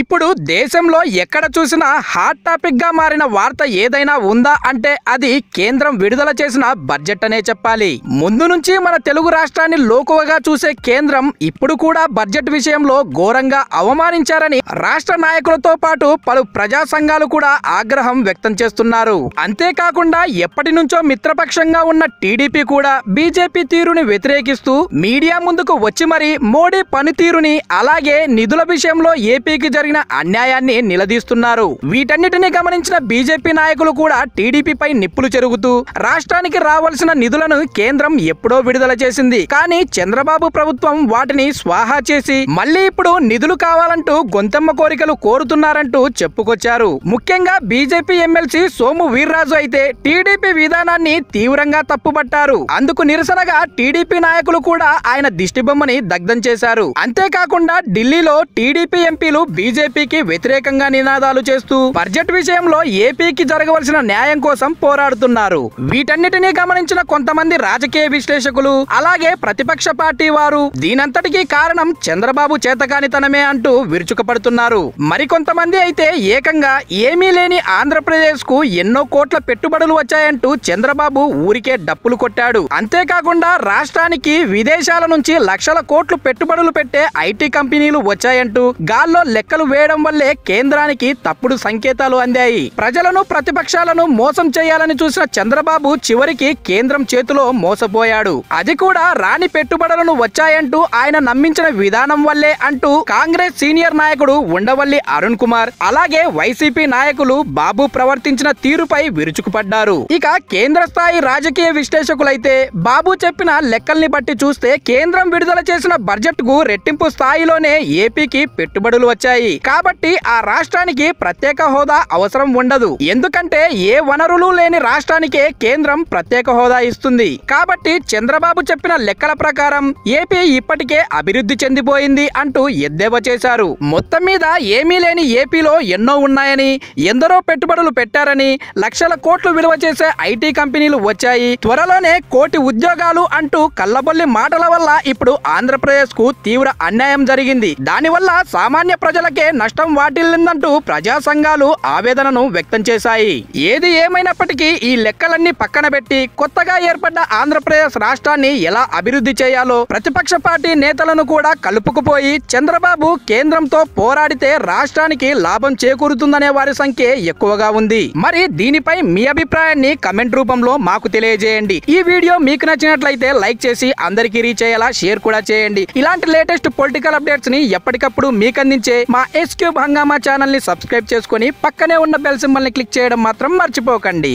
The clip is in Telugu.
ఇప్పుడు దేశంలో ఎక్కడ చూసినా హాట్ టాపిక్గా మారిన వార్త ఏదైనా ఉందా అంటే అది కేంద్రం విడుదల చేసిన బడ్జెట్ అనే చెప్పాలి. ముందు నుంచి మన తెలుగు రాష్ట్రాన్ని లోకువగా చూసే కేంద్రం ఇప్పుడు కూడా బడ్జెట్ విషయంలో ఘోరంగా అవమానించారని రాష్ట్ర నాయకులతో పాటు పలు ప్రజా సంఘాలు కూడా ఆగ్రహం వ్యక్తం చేస్తున్నారు. అంతేకాకుండా ఎప్పటి నుంచో మిత్రపక్షంగా ఉన్న టీడీపీ కూడా బీజేపీ తీరుని వ్యతిరేకిస్తూ మీడియా ముందుకు వచ్చి మరి మోడీ పనితీరుని అలాగే నిధుల విషయంలో ఏపీకి జరిగిన అన్యాయాన్ని నిలదీస్తున్నారు. వీటన్నిటిని గమనించిన బీజేపీ నాయకులు కూడా టీడీపీపై నిప్పులు చెరుగుతూ రాష్ట్రానికి రావాల్సిన నిధులను కేంద్రం ఎప్పుడో విడుదల చేసింది. కానీ చంద్రబాబు ప్రభుత్వం వాటిని స్వాహా చేసి మళ్ళీ ఇప్పుడు నిధులు కావాలంటూ గొంతెమ్మ కోరికలు కోరుతున్నారంటూ చెప్పుకొచ్చారు. ముఖ్యంగా బీజేపీ ఎమ్మెల్సీ సోము వీర్రాజు అయితే టీడీపీ విధానాన్ని తీవ్రంగా తప్పుపట్టారు. అందుకు నిరసనగా టీడీపీ నాయకులు కూడా ఆయన దిష్టిబొమ్మని దగ్ధం చేశారు. అంతేకాకుండా ఢిల్లీలో టీడీపీ ఎంపీలు బీజేపీకి వ్యతిరేకంగా నినాదాలు చేస్తూ బడ్జెట్ విషయంలో ఏపీకి జరగవలసిన న్యాయం కోసం పోరాడుతున్నారు. వీటన్నిటినీ గమనించిన కొంతమంది రాజకీయ విశ్లేషకులు అలాగే ప్రతిపక్ష పార్టీ వారు దీనంతటికీ కారణం చంద్రబాబు చేతకానితనమే అంటూ విరుచుకుపడుతున్నారు. మరికొంతమంది అయితే ఏకంగా ఏమీ లేని ఆంధ్రప్రదేశ్కు ఎన్నో కోట్ల పెట్టుబడులు వచ్చాయంటూ చంద్రబాబు ఊరికే డప్పులు కొట్టాడు. అంతేకాకుండా రాష్ట్రానికి విదేశాల నుంచి లక్షల కోట్లు పెట్టుబడులు పెట్టే ఐటీ కంపెనీలు వచ్చాయంటూ గాల్లో లెక్కలు వేయడం వల్లే కేంద్రానికి తప్పుడు సంకేతాలు అందాయి. ప్రజలను ప్రతిపక్షాలను మోసం చేయాలని చూసిన చంద్రబాబు చివరికి కేంద్రం చేతిలో మోసపోయాడు. అది కూడా రాని పెట్టుబడులను వచ్చాయంటూ ఆయన నమ్మించిన విధానం వల్లే అంటూ కాంగ్రెస్ సీనియర్ నాయకుడు ఉండవల్లి అరుణ్ కుమార్ అలాగే వైసీపీ నాయకులు బాబు ప్రవర్తించిన తీరుపై విరుచుకుపడ్డారు. ఇక కేంద్ర స్థాయి రాజకీయ విశ్లేషకులైతే బాబు చెప్పిన లెక్కల్ని బట్టి చూస్తే కేంద్రం విడుదల చేసిన బడ్జెట్కు రెట్టింపు స్థాయిలోనే ఏపీకి పెట్టుబడులు వచ్చాయి. కాబట్టి ఆ రాష్ట్రానికి ప్రత్యేక హోదా అవసరం ఉండదు. ఎందుకంటే ఏ వనరులు లేని రాష్ట్రానికే కేంద్రం ప్రత్యేక హోదా ఇస్తుంది. కాబట్టి చంద్రబాబు చెప్పిన లెక్కల ప్రకారం ఏపీ ఇప్పటికే అభివృద్ధి చెందిపోయింది అంటూ ఎద్దేవా చేశారు. మొత్తం మీద ఏమీ లేని ఏపీలో ఎన్నో ఉన్నాయని ఎందరో పెట్టుబడులు పెట్టారని లక్షల కోట్లు విలువ చేసే ఐటీ కంపెనీలు వచ్చాయి. త్వరలోనే కోటి ఉద్యోగాలు అంటూ కల్లబొల్లి మాటల వల్ల ఇప్పుడు ఆంధ్రప్రదేశ్కు తీవ్ర అన్యాయం జరిగింది. దానివల్ల సామాన్య ప్రజలకి నష్టం వాటిల్లిందంటూ ప్రజా సంఘాలు ఆవేదనను వ్యక్తం చేశాయి. ఏది ఏమైనప్పటికీ ఈ లెక్కలన్నీ పక్కన పెట్టి కొత్తగా ఏర్పడ్డ ఆంధ్రప్రదేశ్ రాష్ట్రాన్ని ఎలా అభివృద్ధి చేయాలో ప్రతిపక్ష పార్టీ నేతలను కూడా కలుపుకుపోయి చంద్రబాబు కేంద్రంతో పోరాడితే రాష్ట్రానికి లాభం చేకూరుతుందనే వారి సంఖ్య ఎక్కువగా ఉంది. మరి దీనిపై మీ అభిప్రాయాన్ని కమెంట్ రూపంలో మాకు తెలియజేయండి. ఈ వీడియో మీకు నచ్చినట్లయితే లైక్ చేసి అందరికీ రీచ్ అయ్యేలా షేర్ కూడా చేయండి. ఇలాంటి లేటెస్ట్ పొలిటికల్ అప్డేట్స్ని ఎప్పటికప్పుడు మీకు అందించే మా ఎస్ క్యూబ్ హంగామా ఛానల్ని సబ్స్క్రైబ్ చేసుకొని పక్కనే ఉన్న బెల్ సింబల్ని క్లిక్ చేయడం మాత్రం మర్చిపోకండి.